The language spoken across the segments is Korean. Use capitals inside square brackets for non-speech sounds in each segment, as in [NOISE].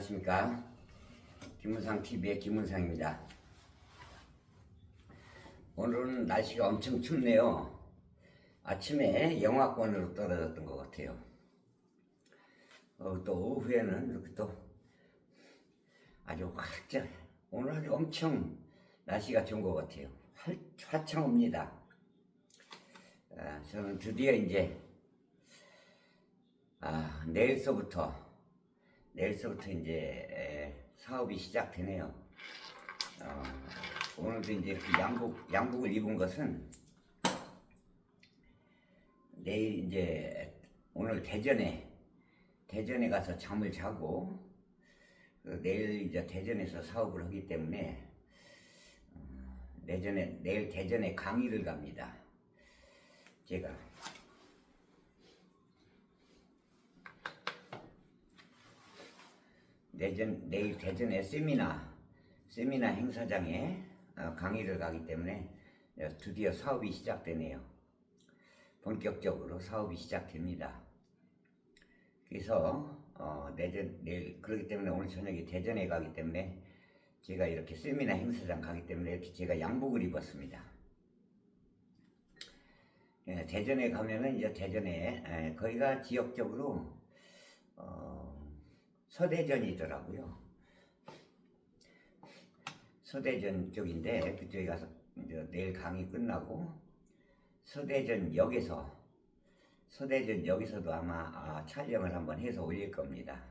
안녕하십니까. 김문상 TV의 김문상입니다. 오늘은 날씨가 엄청 춥네요. 아침에 영하권으로 떨어졌던 것 같아요. 어, 또 오후에는 이렇게 또 아주 활짝, 오늘 아주 엄청 날씨가 좋은 것 같아요. 활, 화창합니다. 아, 저는 드디어 이제 아, 내일서부터 내일서부터 이제 에, 사업이 시작되네요. 어, 오늘도 이제 이렇게 양복 양복을 입은 것은 내일 이제 오늘 대전에 대전에 가서 잠을 자고 그 내일 이제 대전에서 사업을 하기 때문에 어, 내전에 내일 대전에 강의를 갑니다. 제가 내전 내일 대전에 세미나 세미나 행사장에 어, 강의를 가기 때문에 어, 드디어 사업이 시작되네요. 본격적으로 사업이 시작됩니다. 그래서 어, 내전 내일 그렇기 때문에 오늘 저녁에 대전에 가기 때문에 제가 이렇게 세미나 행사장 가기 때문에 이렇게 제가 양복을 입었습니다. 예, 대전에 가면은 이제 대전에 에, 거기가 지역적으로 어, 서대전이더라고요. 서대전 쪽인데 그쪽에 가서 이제 내일 강의 끝나고 서대전 역에서 서대전 역에서도 아마 아, 촬영을 한번 해서 올릴 겁니다.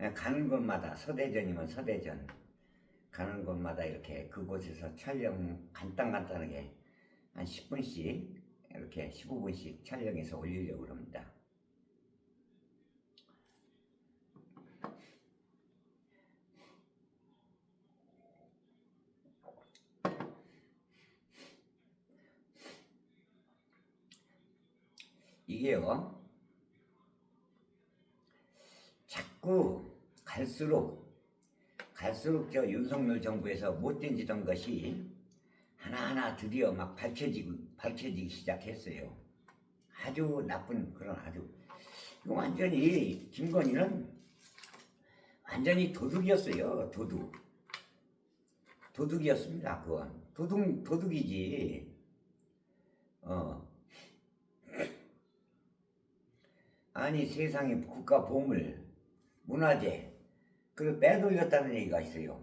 예, 가는 곳마다 서대전이면 서대전 가는 곳마다 이렇게 그곳에서 촬영 간단간단하게 한 10분씩 이렇게 15분씩 촬영해서 올리려고 합니다. 이게요, 자꾸 갈수록, 갈수록 저 윤석열 정부에서 못된 짓한 것이 하나하나 드디어 막 밝혀지고, 밝혀지기 시작했어요. 아주 나쁜 그런 아주, 완전히, 김건희는 완전히 도둑이었어요, 도둑. 도둑이었습니다, 그건. 도둑, 도둑이지. 어. 아니 세상에 국가 보물, 문화재 그걸 빼돌렸다는 얘기가 있어요.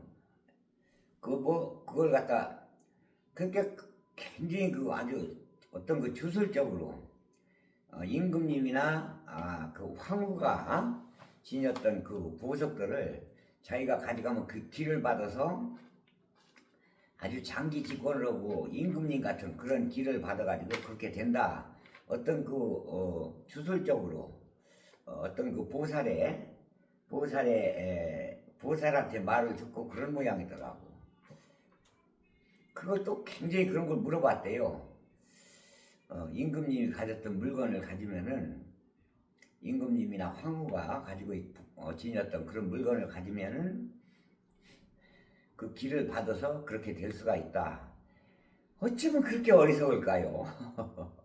그 뭐 그걸 갖다 그렇게 굉장히 그 아주 어떤 그 주술적으로 어, 임금님이나 아, 그 황후가 지녔던 그 보석들을 자기가 가져가면 그 길을 받아서 아주 장기 집권을 하고 임금님 같은 그런 길을 받아가지고 그렇게 된다. 어떤 그 어, 주술적으로 어, 어떤 그 보살의 보살의 에, 보살한테 말을 듣고 그런 모양이더라고. 그것도 굉장히 그런 걸 물어봤대요. 어, 임금님이 가졌던 물건을 가지면은 임금님이나 황후가 가지고 있- 어, 지녔던 그런 물건을 가지면은 그 길을 받아서 그렇게 될 수가 있다. 어쩌면 그렇게 어리석을까요? [LAUGHS]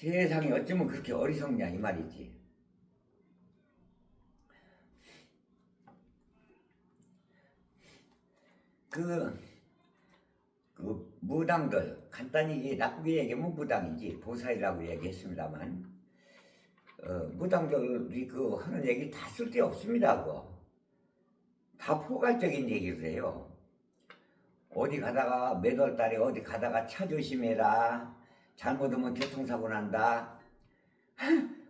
세상에 어쩌면 그렇게 어리석냐 이 말이지. 그, 그 무당들 간단히 나쁘게 얘기하면 무당이지 보살이라고 얘기했습니다만 어, 무당들이 그 하는 얘기 다 쓸데 없습니다. 그거 다 포괄적인 얘기를 해요. 어디 가다가 몇 월 달에 어디 가다가 차 조심해라. 잘못하면 교통사고 난다.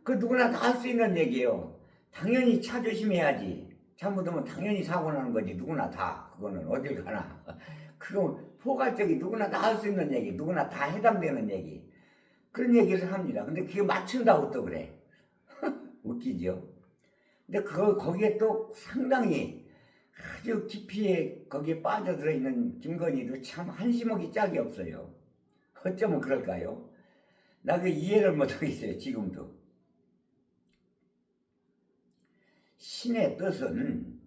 그 누구나 다 할 수 있는 얘기예요. 당연히 차 조심해야지. 잘못하면 당연히 사고 나는 거지. 누구나 다. 그거는 어딜 가나. [LAUGHS] 그건 포괄적인 누구나 다 할 수 있는 얘기. 누구나 다 해당되는 얘기. 그런 얘기를 합니다. 근데 그게 맞춘다고 또 그래. [LAUGHS] 웃기죠? 근데 그 거기에 또 상당히 아주 깊이에 거기에 빠져들어 있는 김건희도 참 한심하기 짝이 없어요. 어쩌면 그럴까요? 나그 이해를 못하겠어요, 지금도. 신의 뜻은,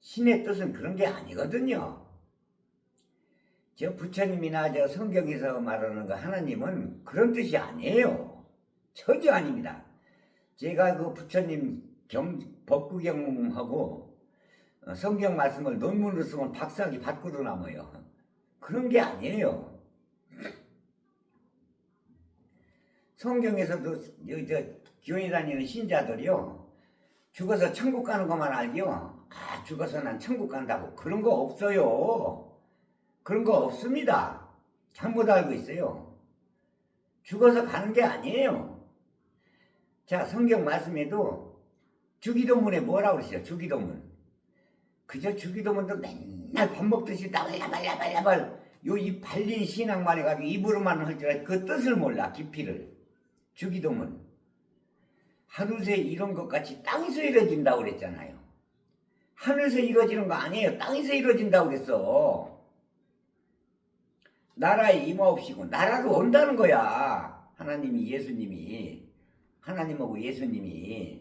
신의 뜻은 그런 게 아니거든요. 저 부처님이나 저 성경에서 말하는 거 하나님은 그런 뜻이 아니에요. 전혀 아닙니다. 제가 그 부처님 경, 법구경하고 어, 성경 말씀을 논문으로 쓰면 박사학위 받고도 남아요. 그런 게 아니에요. 성경에서도 여- 저 교회 다니는 신자들이요 죽어서 천국 가는 것만 알죠. 아 죽어서 난 천국 간다고 그런 거 없어요. 그런 거 없습니다. 잘못 알고 있어요. 죽어서 가는 게 아니에요. 자 성경 말씀에도 주기도문에 뭐라고 그러세요? 주기도문. 그저 주기도문도 맨날 밥 먹듯이 나발라발라발라발 요이 발린 신앙만 해가지고 입으로만 할 줄 알고 그 뜻을 몰라 깊이를 주기도문. 하늘새 이런 것 같이 땅에서 이루어진다고 그랬잖아요. 하늘에서 이루어지는 거 아니에요. 땅에서 이루어진다고 그랬어. 나라에 임하옵시고 나라로 온다는 거야. 하나님이 예수님이. 하나님하고 예수님이.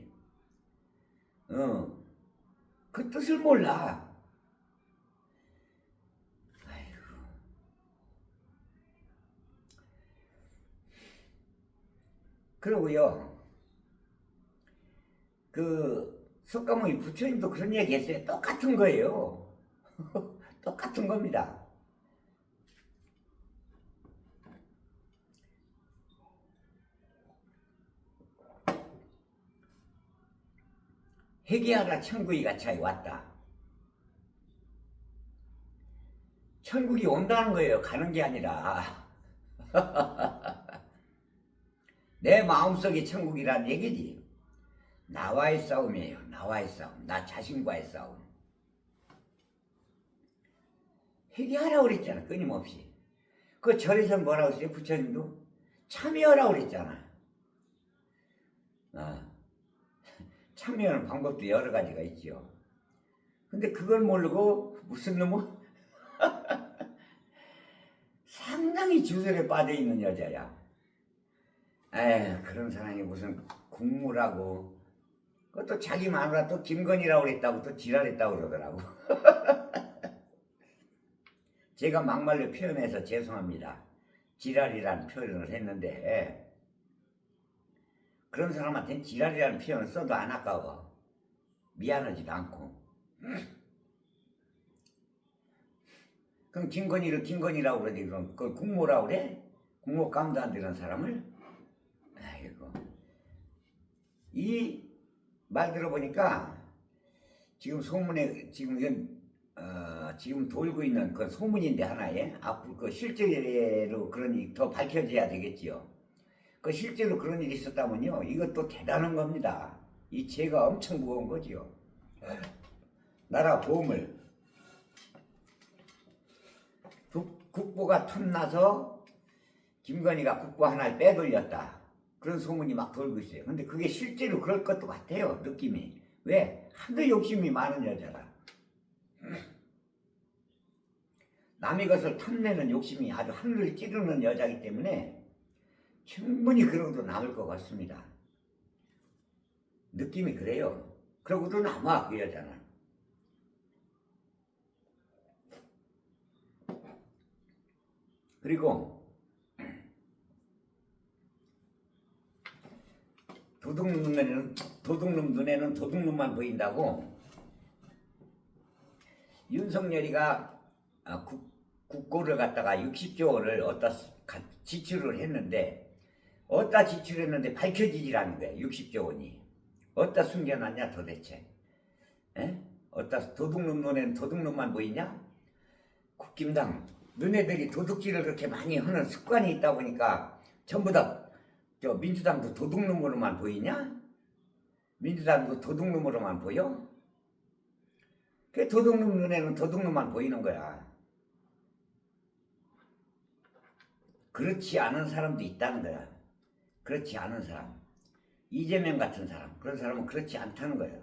어, 그 뜻을 몰라 그러고요. 그 석가모니 부처님도 그런 얘기 했어요. 똑같은 거예요. [LAUGHS] 똑같은 겁니다. 회개하라 천국이 가차에 왔다. 천국이 온다는 거예요. 가는 게 아니라. [LAUGHS] 내 마음속에 천국이란 얘기지. 나와의 싸움이에요. 나와의 싸움. 나 자신과의 싸움. 회개하라고 그랬잖아. 끊임없이. 그 절에서 뭐라고 했어요? 부처님도 참여하라고 그랬잖아. 아, 참여하는 방법도 여러 가지가 있죠. 근데 그걸 모르고 무슨 놈은 [LAUGHS] 상당히 주설에 빠져 있는 여자야. 에휴 그런 사람이 무슨 국무라고. 그것도 자기 마누라 또 김건희라고 그랬다고 또 지랄했다고 그러더라고. [LAUGHS] 제가 막말로 표현해서 죄송합니다. 지랄이라는 표현을 했는데. 그런 사람한테는 지랄이라는 표현을 써도 안 아까워. 미안하지도 않고. 그럼 김건희를 김건희라고 그러지? 그럼 그걸 국모라고 그래? 국모 감도 안 되는 사람을 아이고 이 말 들어보니까 지금 소문에 지금 이건 어, 지금 돌고 있는 그 소문인데 하나에 앞으로 그 실제로 그런 일이 더 밝혀져야 되겠지요. 그 실제로 그런 일이 있었다면요 이것도 대단한 겁니다. 이 죄가 엄청 무거운 거지요. 나라 보험을 국, 국보가 탐나서 김건희가 국보 하나를 빼돌렸다. 그런 소문이 막 돌고 있어요. 근데 그게 실제로 그럴 것도 같아요. 느낌이. 왜? 하도 욕심이 많은 여자라. 남의 것을 탐내는 욕심이 아주 하늘을 찌르는 여자이기 때문에 충분히 그러고도 남을 것 같습니다. 느낌이 그래요. 그러고도 남아 그 여자는. 그리고 도둑놈 눈에는 도둑놈 눈에는 도둑놈만 보인다고? 윤석열이가 아, 국, 국고를 갖다가 60조 원을 어디다 지출을 했는데 어디다 지출했는데 밝혀지질 않는 거야 60조 원이. 어디다 숨겨놨냐 도대체? 에? 어디다 도둑놈 눈에는 도둑놈만 보이냐? 국힘당. 너네들이 도둑질을 그렇게 많이 하는 습관이 있다 보니까 전부 다 저 민주당도 도둑놈으로만 보이냐? 민주당도 도둑놈으로만 보여? 그 도둑놈 눈에는 도둑놈만 보이는 거야. 그렇지 않은 사람도 있다는 거야. 그렇지 않은 사람. 이재명 같은 사람. 그런 사람은 그렇지 않다는 거야.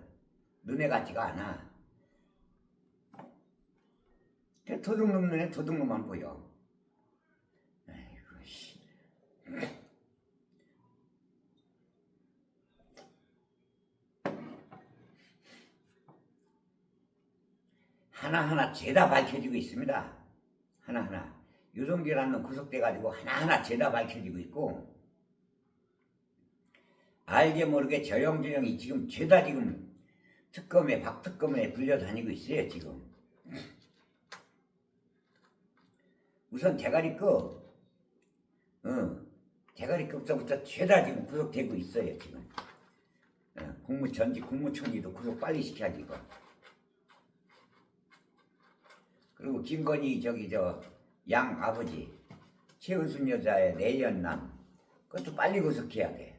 눈에 같지가 않아. 그 도둑놈 눈에 도둑놈만 보여. 아이고, 씨. 하나하나 죄다 밝혀지고 있습니다. 하나하나. 유동규라는 구속돼가지고 하나하나 죄다 밝혀지고 있고, 알게 모르게 저영저영이 지금 죄다 지금 특검에 박특검에 불려다니고 있어요 지금. 우선 대가리급, 어, 대가리급서부터 죄다 지금 구속되고 있어요 지금. 어, 국무전직 국무총리도 구속 빨리 시켜야지 이거. 그리고 김건희 저기 저 양 아버지 최은순 여자의 내연남 그것도 빨리 구속해야 돼.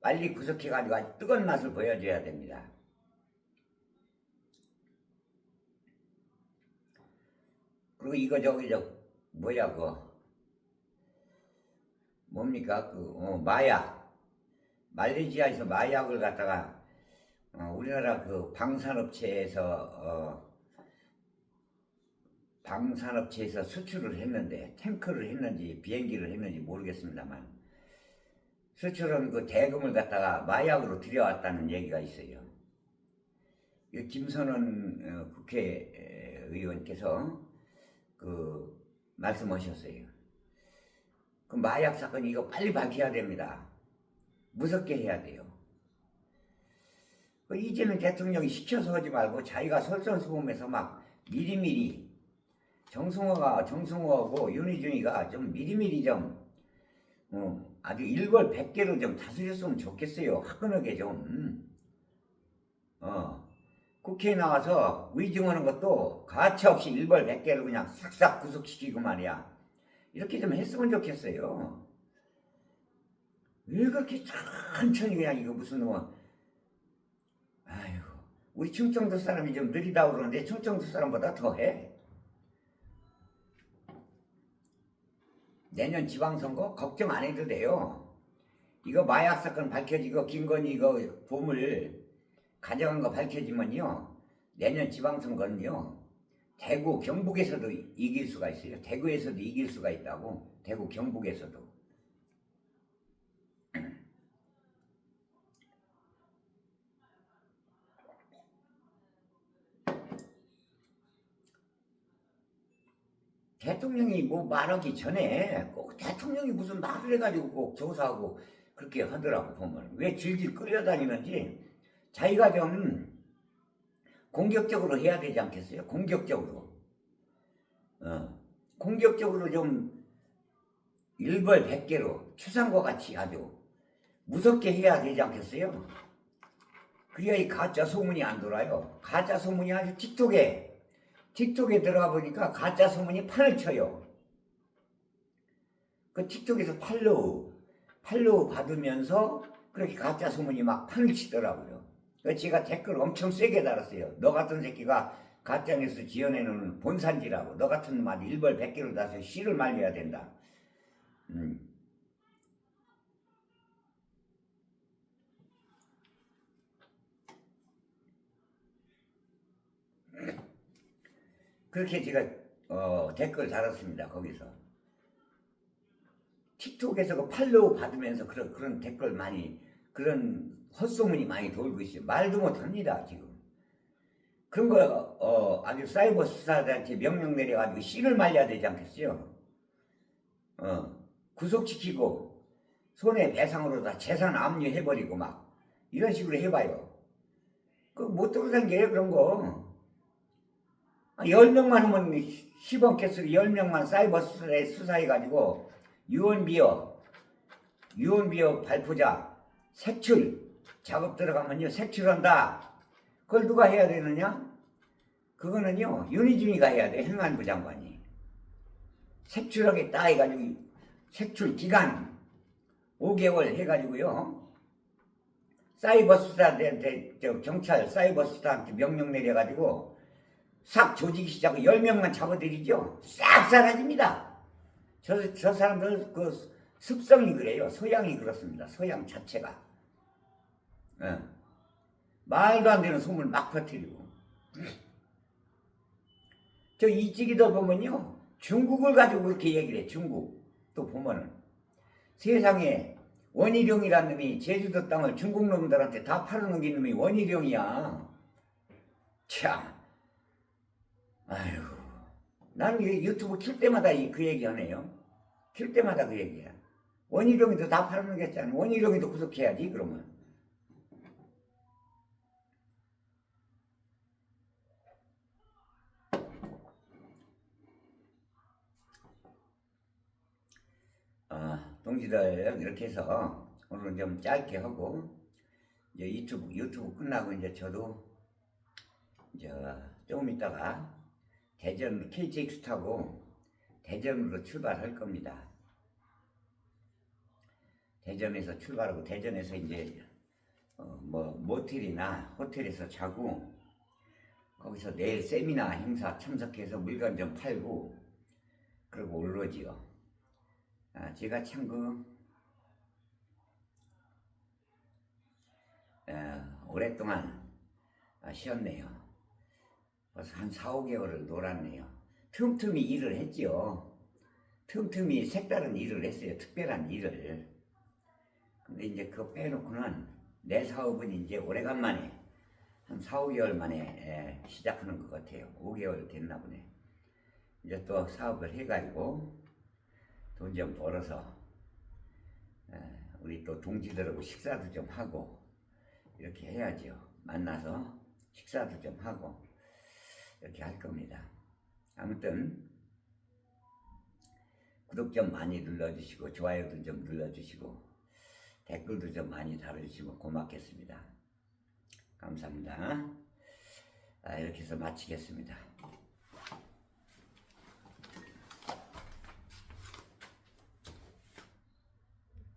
빨리 구속해가지고 아주 뜨거운 맛을 보여줘야 됩니다. 그리고 이거 저기 저 뭐야 그 뭡니까 그 어, 마약 말레이시아에서 마약을 갖다가 어, 우리나라 그 방산업체에서 어, 방산업체에서 수출을 했는데 탱크를 했는지 비행기를 했는지 모르겠습니다만 수출은 그 대금을 갖다가 마약으로 들여왔다는 얘기가 있어요. 이 김선원 어, 국회의원께서 그 말씀하셨어요. 그 마약 사건 이거 빨리 밝혀야 됩니다. 무섭게 해야 돼요. 그 이재명 대통령이 시켜서 하지 말고 자기가 설선수범해서 막 미리미리 정승호가 정승호하고 윤희준이가 좀 미리미리 좀 어, 아주 일벌백계로 좀 다스렸으면 좋겠어요. 화끈하게 좀. 음. 어. 국회에 나와서 의증하는 것도 가차 없이 일벌백계로 그냥 싹싹 구속시키고 말이야. 이렇게 좀 했으면 좋겠어요. 왜 그렇게 천천히 그냥 이거 무슨 뭐 아이고 우리 충청도 사람이 좀 느리다 그러는데 충청도 사람보다 더해. 내년 지방선거 걱정 안 해도 돼요. 이거 마약 사건 밝혀지고 김건희 이거 보물 가져간 거 밝혀지면요. 내년 지방선거는요. 대구 경북에서도 이길 수가 있어요. 대구에서도 이길 수가 있다고. 대구 경북에서도. 대통령이 뭐 말하기 전에 꼭 대통령이 무슨 말을 해가지고 꼭 조사하고 그렇게 하더라고 보면 왜 질질 끌려다니는지 자기가 좀 공격적으로 해야 되지 않겠어요? 공격적으로 어, 공격적으로 좀 일벌백계로 추상과 같이 아주 무섭게 해야 되지 않겠어요? 그래야 이 가짜 소문이 안 돌아요. 가짜 소문이 아주 틱톡에 틱톡에 들어가 보니까 가짜 소문이 판을 쳐요. 그 틱톡에서 팔로우, 팔로우 받으면서 그렇게 가짜 소문이 막 판을 치더라고요. 그 제가 댓글 엄청 세게 달았어요. 너 같은 새끼가 가짜뉴스 지어내는 본산지라고. 너 같은 말 일벌 백개를 다서 씨를 말려야 된다. 음. 그렇게 제가 어, 댓글 달았습니다. 거기서 틱톡에서 그 팔로우 받으면서 그런 그런 댓글 많이 그런 헛소문이 많이 돌고 있어요. 말도 못합니다 지금. 그런 거 어, 아주 사이버 수사들한테 명령 내려가지고 씨를 말려야 되지 않겠어요? 어, 구속시키고 손해 배상으로 다 재산 압류해버리고 막 이런 식으로 해봐요. 그못 들어간 게 그런 거. 10명만 하면 10원 개수로 10명만 사이버 수사에 수사해가지고 유언비어, 유언비어 발포자, 색출 작업 들어가면요 색출한다. 그걸 누가 해야 되느냐? 그거는요 윤희준이가 해야 돼 행안부 장관이. 색출하겠다 해가지고 색출 기간 5개월 해가지고요. 사이버 수사한테 경찰 사이버 수사한테 명령 내려가지고 싹 조직이 시작하고 10명만 잡아들이죠. 싹 사라집니다. 저, 저 사람들 그 습성이 그래요. 소양이 그렇습니다. 소양 자체가. 예. 말도 안 되는 소문을 막 퍼뜨리고. 저 이찌기도 보면요. 중국을 가지고 그렇게 얘기를 해. 중국. 또 보면은. 세상에 원희룡이라는 놈이 제주도 땅을 중국 놈들한테 다 팔아넘긴 놈이 원희룡이야. 참. 아유, 나는 이 유튜브 킬 때마다 이그 얘기 하네요. 킬 때마다 그 얘기야. 원희룡이도 다 팔아먹겠잖아. 원희룡이도 구속해야지 그러면. 아, 동지들 이렇게 해서 오늘은 좀 짧게 하고 이제 유튜브 유튜브 끝나고 이제 저도 이제 조금 있다가 대전 KTX 타고 대전으로 출발할 겁니다. 대전에서 출발하고 대전에서 이제 어, 뭐 모텔이나 호텔에서 자고 거기서 내일 세미나 행사 참석해서 물건 좀 팔고 그러고 올라지요. 아, 제가 참그 어, 오랫동안 아, 쉬었네요. 벌써 한 4, 5개월을 놀았네요. 틈틈이 일을 했지요. 틈틈이 색다른 일을 했어요. 특별한 일을. 근데 이제 그거 빼놓고는 내 사업은 이제 오래간만에 한 4, 5개월 만에 에, 시작하는 것 같아요. 5개월 됐나 보네. 이제 또 사업을 해가지고 돈 좀 벌어서 에, 우리 또 동지들하고 식사도 좀 하고 이렇게 해야죠. 만나서 식사도 좀 하고 이렇게 할 겁니다. 아무튼 구독 좀 많이 눌러주시고 좋아요도 좀 눌러주시고 댓글도 좀 많이 달아주시고 고맙겠습니다. 감사합니다. 아, 이렇게 해서 마치겠습니다.